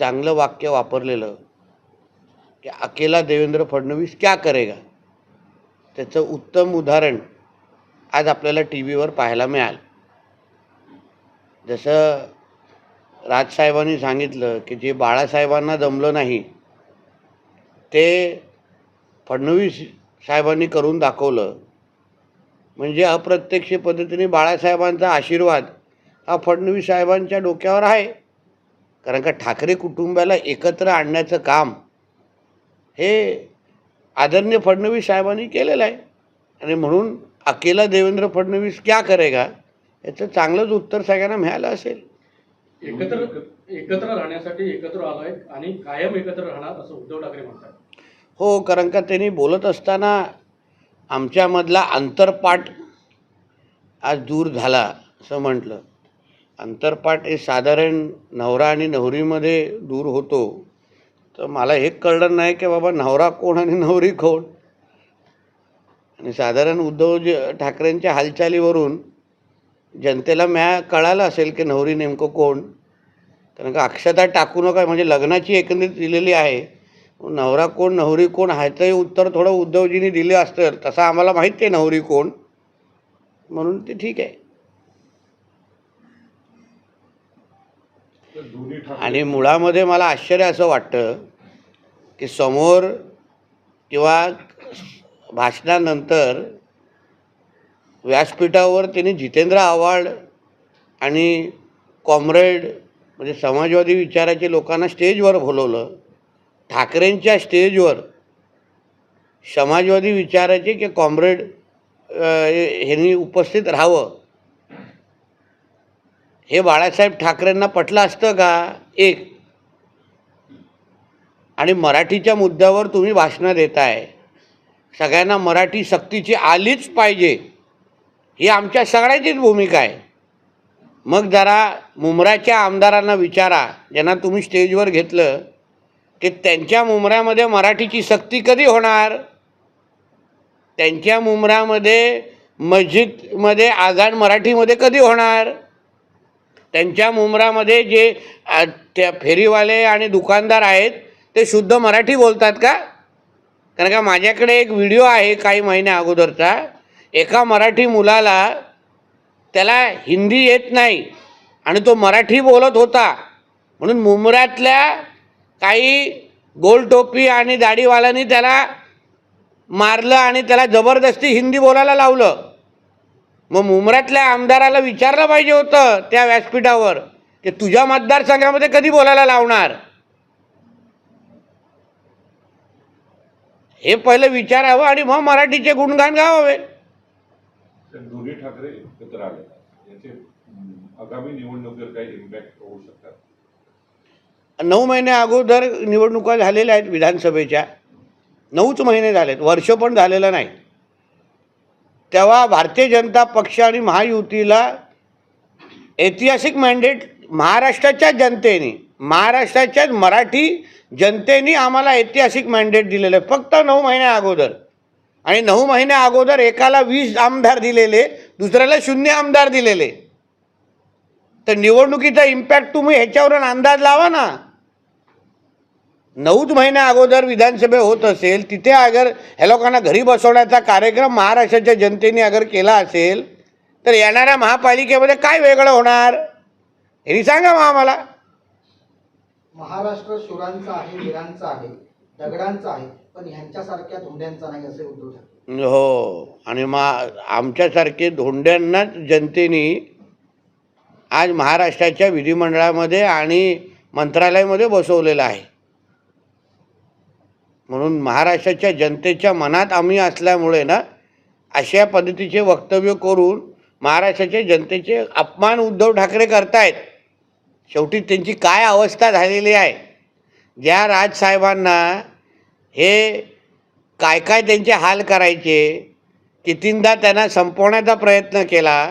चांगलं वाक्य वापरलेलं की अकेला देवेंद्र फडणवीस क्या करेगा? त्याचं उत्तम उदाहरण आज आपल्याला टी व्हीवर पाहायला मिळालं. जसं राजसाहेबांनी सांगितलं की जे बाळासाहेबांना जमलं नाही ते फडणवीस साहेबांनी करून दाखवलं. म्हणजे अप्रत्यक्ष पद्धतीने बाळासाहेबांचा आशीर्वाद हा फडणवीस साहेबांच्या डोक्यावर आहे. कारण का ठाकरे कुटुंबाला एकत्र आणण्याचं काम हे आदरणीय फडणवीस साहेबांनी केलेलं आहे. आणि म्हणून अकेला देवेंद्र फडणवीस क्या करेगा? याचं चांगलंच उत्तर सगळ्यांना मिळालं असेल. एकत्र एकत्र राहण्यासाठी एकत्र आलोय आणि कायम एकत्र राहणार असं उद्धव ठाकरे म्हणतात. हो कारण का त्यांनी बोलत असताना आमच्यामधला अंतरपाठ आज दूर झाला असं म्हटलं. अंतरपाठ हे साधारण नवरा आणि नवरीमध्ये दूर होतो. तर मला हे कळलं नाही की बाबा नवरा कोण आणि नवरी कोण. आणि साधारण उद्धव ज- ठाकरेंच्या हालचालीवरून जनतेला म्या कळालं असेल की नवरी नेमकं कोण. कारण का अक्षता टाकू नका म्हणजे लग्नाची एकंदरीत दिलेली आहे. नवरा कोण नवरी कोण ह्याचंही उत्तर थोडं उद्धवजींनी दिलं असतं. तसं आम्हाला माहिती आहे नवरी कोण. म्हणून ते ठीक आहे तर दोन्ही ठाकरे आणि मुळामध्ये मला आश्चर्य असं वाटतं की समोर किंवा भाषणानंतर व्यासपीठावर त्यांनी जितेंद्र आव्हाड आणि कॉम्रेड म्हणजे समाजवादी विचाराचे लोकांना स्टेजवर बोलवलं. ठाकरेंच्या स्टेजवर समाजवादी विचाराचे की कॉम्रेड ह्यांनी उपस्थित राहावं. हे बाळासाहेब ठाकरेंना पटलं असतं का? एक. आणि मराठीच्या मुद्द्यावर तुम्ही भाषणं देताय. सगळ्यांना मराठी सक्तीची आलीच पाहिजे. ही आमच्या सगळ्याचीच भूमिका आहे. मग जरा मुमराच्या आमदारांना विचारा. ज्यांना तुम्ही स्टेजवर घेतलं की त्यांच्या मुमऱ्यामध्ये मराठीची सक्ती कधी होणार? त्यांच्या मुमऱ्यामध्ये मस्जिदमध्ये आजान मराठीमध्ये कधी होणार? त्यांच्या मुंबरामध्ये जे त्या फेरीवाले आणि दुकानदार आहेत ते शुद्ध मराठी बोलतात का? कारण का माझ्याकडे एक व्हिडिओ आहे काही महिन्या अगोदरचा. एका मराठी मुलाला त्याला हिंदी येत नाही आणि तो मराठी बोलत होता. म्हणून मुंबऱ्यातल्या काही गोल टोपी आणि दाढीवाल्यांनी त्याला मारलं आणि त्याला जबरदस्ती हिंदी बोलायला लावलं. मग मुंबऱ्यातल्या आमदाराला विचारलं पाहिजे होतं त्या व्यासपीठावर की तुझ्या मतदारसंघामध्ये कधी बोलायला लावणार? हे पहिलं विचारावं आणि मग मराठीचे गुणगान गावावे. दोन्ही ठाकरे एकत्र आले. याचे आगामी निवडणुकीवर काही इम्पॅक्ट होऊ शकतात? नऊ महिने अगोदर निवडणुका झालेल्या आहेत विधानसभेच्या. नऊच महिने झालेत. वर्ष पण झालेलं नाही. तेव्हा भारतीय जनता पक्ष आणि महायुतीला ऐतिहासिक मॅन्डेट महाराष्ट्राच्या जनतेने महाराष्ट्राच्याच मराठी जनतेने आम्हाला ऐतिहासिक मॅन्डेट दिलेलं आहे. फक्त नऊ महिन्या अगोदर. आणि नऊ महिन्या अगोदर एकाला वीस आमदार दिलेले दुसऱ्याला शून्य आमदार दिलेले. तर निवडणुकीचा इम्पॅक्ट तुम्ही ह्याच्यावरून अंदाज लावा ना. नऊच महिन्या अगोदर विधानसभा होत असेल तिथे अगर ह्या लोकांना घरी बसवण्याचा कार्यक्रम महाराष्ट्राच्या जनतेने अगर केला असेल तर येणाऱ्या महापालिकेमध्ये काय वेगळं होणार? हे सांगा मग आम्हाला. महाराष्ट्र शुरांचा आहे वीरांचा आहे दगडांचा आहे पण ह्यांच्यासारख्या धोंड्यांचा नाही असे उद्धव ठाकरे. हो आणि मा आमच्यासारखे धोंड्यांनाच जनतेने आज महाराष्ट्राच्या विधिमंडळामध्ये आणि मंत्रालयामध्ये बसवलेलं आहे. म्हणून महाराष्ट्राच्या जनतेच्या मनात आम्ही असल्यामुळे ना अशा पद्धतीचे वक्तव्य करून महाराष्ट्राच्या जनतेचे अपमान उद्धव ठाकरे करतायत. शेवटी त्यांची काय अवस्था झालेली आहे? ज्या राजसाहेबांना हे काय काय त्यांचे हाल करायचे कितींदा त्यांना संपवण्याचा प्रयत्न केला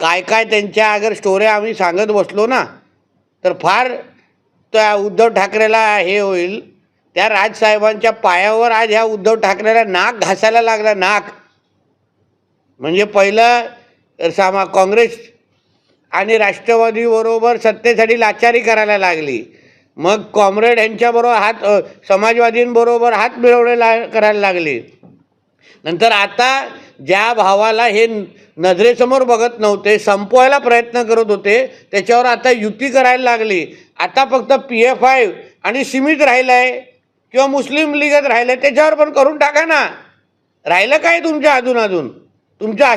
काय काय त्यांच्या अगर स्टोऱ्या आम्ही सांगत बसलो ना तर फार त्या उद्धव ठाकरेला हे होईल. त्या राजसाहेबांच्या पायावर आज ह्या उद्धव ठाकरेला नाक घासायला लागला नाक. म्हणजे पहिलं सामा काँग्रेस आणि राष्ट्रवादीबरोबर सत्तेसाठी लाचारी करायला लागली. मग कॉम्रेड यांच्याबरोबर हात समाजवादींबरोबर हात मिळवणे ला करायला लागले. नंतर आता ज्या भावाला हे नजरेसमोर बघत नव्हते संपवायला प्रयत्न करत होते त्याच्यावर आता युती करायला लागली. आता फक्त पी एफ आय आणि सीमित राहिलं आहे किंवा मुस्लिम लीगात राहिलं त्याच्यावर पण करून टाका ना. राहिलं काय तुमच्या अजून अजून तुमच्या